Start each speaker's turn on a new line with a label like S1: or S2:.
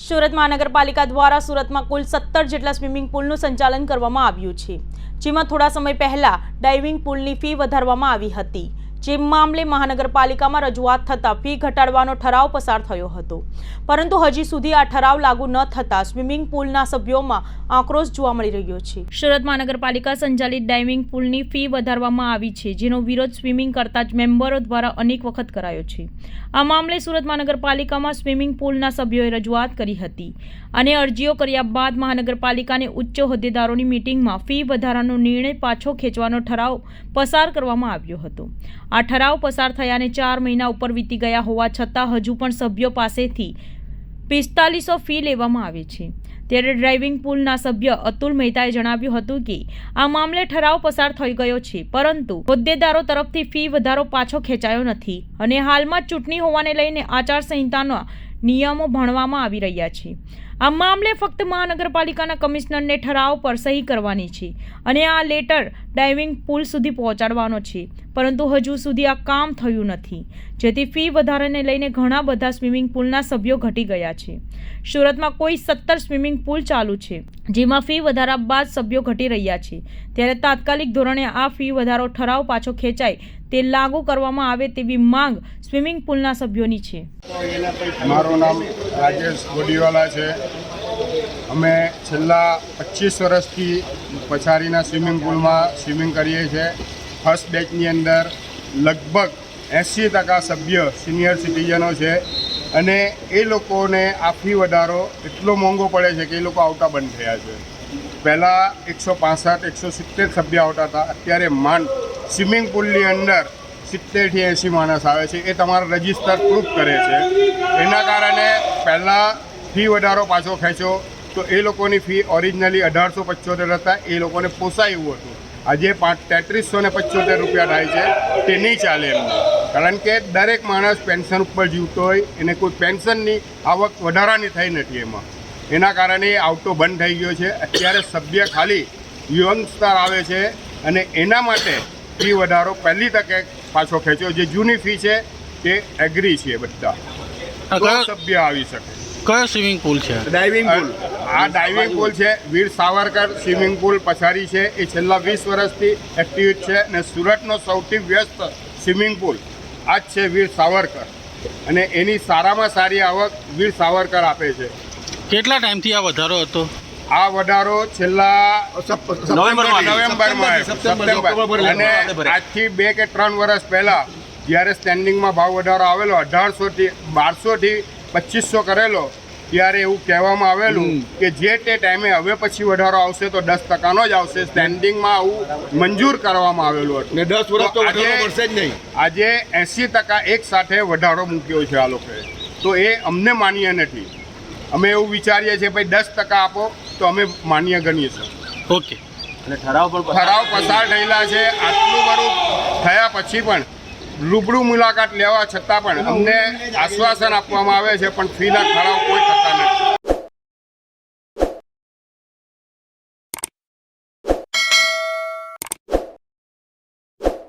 S1: સુરત મહાનગરપાલિકા દ્વારા સુરતમાં કુલ સત્તર જેટલા સ્વિમિંગ પુલનું સંચાલન કરવામાં આવ્યું છે, જેમાં થોડા સમય પહેલા ડાઇવિંગ પુલની ફી વધારવામાં આવી હતી. જે મામલે મહાનગરપાલિકામાં રજૂઆત થતાં ફી ઘટાડવાનો ઠરાવ પસાર થયો હતો. પરંતુ હજી સુધી આ ઠરાવ લાગુ ન થતાં સ્વિમિંગ પુલના સભ્યોમાં આક્રોશ જોવા મળી રહ્યો છે. સુરત મહાનગરપાલિકા સંચાલિત ડાઇવિંગ પુલની ફી વધારવામાં આવી છે, જેનો વિરોધ સ્વિમિંગ કરતા જ મેમ્બરો દ્વારા અનેક વખત કરાયો છે. આ મામલે સુરત મહાનગરપાલિકામાં સ્વિમિંગ પુલના સભ્યોએ રજૂઆત કરી હતી અને અરજીઓ કર્યા બાદ મહાનગરપાલિકાને ઉચ્ચ હોદ્દેદારોની મિટિંગમાં ફી વધારાનો નિર્ણય પાછો ખેંચવાનો ઠરાવ પસાર કરવામાં આવ્યો હતો. આ ઠરાવ પસાર થયાને ચાર મહિના ઉપર વીતી ગયા હોવા છતાં હજુ પણ સભ્યો પાસેથી પિસ્તાલીસો ફી લેવામાં આવે છે. ત્યારે ડ્રાઇવિંગ પુલના સભ્ય અતુલ મહેતાએ જણાવ્યું હતું કે, આ મામલે ઠરાવ પસાર થઈ ગયો છે, પરંતુ હોદ્દેદારો તરફથી ફી વધારો પાછો ખેંચાયો નથી અને હાલમાં ચૂંટણી હોવાને લઈને આચારસંહિતાના નિયમો ભણવામાં આવી રહ્યા છે. આ મામલે ફક્ત મહાનગરપાલિકાના કમિશનરને ઠરાવ પર સહી કરવાની છે અને આ લેટર ડાઇવિંગ પુલ સુધી પહોંચાડવાનો છે. પરંતુ હજુ સુધી આ કામ થયું નથી. જેથી ફી વધારાને લઈને ઘણા બધા સ્વિમિંગ પુલના સભ્યો ઘટી ગયા છે. સુરતમાં કોઈ સત્તર સ્વિમિંગ પુલ ચાલુ છે, જેમાં ફી વધારા બાદ સભ્યો ઘટી રહ્યા છે. ત્યારે તાત્કાલિક ધોરણે આ ફી વધારો ઠરાવ પાછો ખેંચાય તે લાગુ કરવામાં આવે તેવી માંગ સ્વિમિંગ પુલના સભ્યોની છે.
S2: મારું નામ રાજેશ ગોડીવાલા છે. અમે છેલ્લા પચીસ વર્ષથી પછાડીના સ્વિમિંગ પુલમાં સ્વિમિંગ કરીએ છીએ. ફર્સ્ટ બેચની અંદર લગભગ એંસી ટકા સભ્ય સિનિયર સિટીઝનો છે અને એ લોકોને આ ફી વધારો એટલો મોંઘો પડે છે કે એ લોકો આવતા બંધ થયા છે. પહેલાં એકસો પાસઠ, એકસો સિત્તેર સભ્ય આવતા હતા. અત્યારે માંડ સ્વિમિંગ પુલની અંદર સિત્તેરથી એંસી માણસ આવે છે. એ તમારા રજિસ્ટર પ્રૂફ કરે છે. એના કારણે પહેલાં ફી વધારો પાછો ખેંચો તો એ લોકોની ફી ઓરિજિનલી અઢારસો પંચોતેર હતા. એ લોકોને પોસાય એવું હતું. આજે પાંચ તેત્રીસો ને પંચોતેર રૂપિયા થાય છે. તે નહીં ચાલે એમને કારણ કે દરેક માણસ પેન્શન ઉપર જીવતો હોય. એને કોઈ પેન્શનની આવક વધારાની થઈ નથી એમાં. એના કારણે એ આવતો બંધ થઈ ગયો છે. અત્યારે સભ્ય ખાલી યંગસ્ટર આવે છે અને એના માટે ફી વધારો પહેલી તકે પાછો ખેંચ્યો. જે જૂની ફી છે તે એગ્રી છે બધા.
S3: આ
S2: સભ્ય આવી શકે.
S3: કયો સ્વિમિંગ પુલ છે?
S4: ડાઇવિંગ પુલ
S2: આ ડાઇવિંગ પુલ છે. વીર સાવરકર સ્વિમિંગ પુલ પછાડી છે. એ છેલ્લા વીસ વર્ષથી એક્ટિવ છે અને સુરતનો સૌથી વ્યસ્ત સ્વિમિંગ પુલ આ જ છે વીર સાવરકર. અને એની સારામાં સારી આવક વીર સાવરકર આપે છે.
S3: કેટલા ટાઈમથી આ વધારો હતો?
S2: આ વધારો છેલ્લા
S4: નવેમ્બરમાં
S2: નવેમ્બરમાં
S4: સપ્ટેમ્બર,
S2: અને આજથી બે કે ત્રણ વર્ષ પહેલા જ્યારે સ્ટેન્ડિંગમાં ભાવ વધારો આવેલો અઢારસોથી બારસોથી પચીસો કરેલો ત્યારે એવું કહેવામાં આવેલું કે જે તે ટાઈમે હવે પછી વધારો આવશે તો દસ ટકાનો જ આવશે. સ્ટેન્ડિંગમાં આવું મંજૂર કરવામાં આવેલું હતું.
S4: ને દસ વર્ષ તો
S2: આજે-
S4: વધારો જ નહીં.
S2: આજે એંસી ટકા એક સાથે વધારો મૂક્યો છે આ લોકોએ. તો એ અમને માન્ય નથી. અમે એવું વિચારીએ છીએ ભાઈ દસ ટકા આપો તો અમે માન્ય ગણીએ છીએ.
S3: ઓકે.
S4: અને ઠરાવ પણ
S2: ઠરાવ પસાર થયેલા છે. આટલું બધું થયા પછી પણ રૂબરૂ મુલાકાત લેવા છતાં પણ અમને આશ્વાસન આપવામાં આવે છે પણ ફીના ઠરાવ કોઈ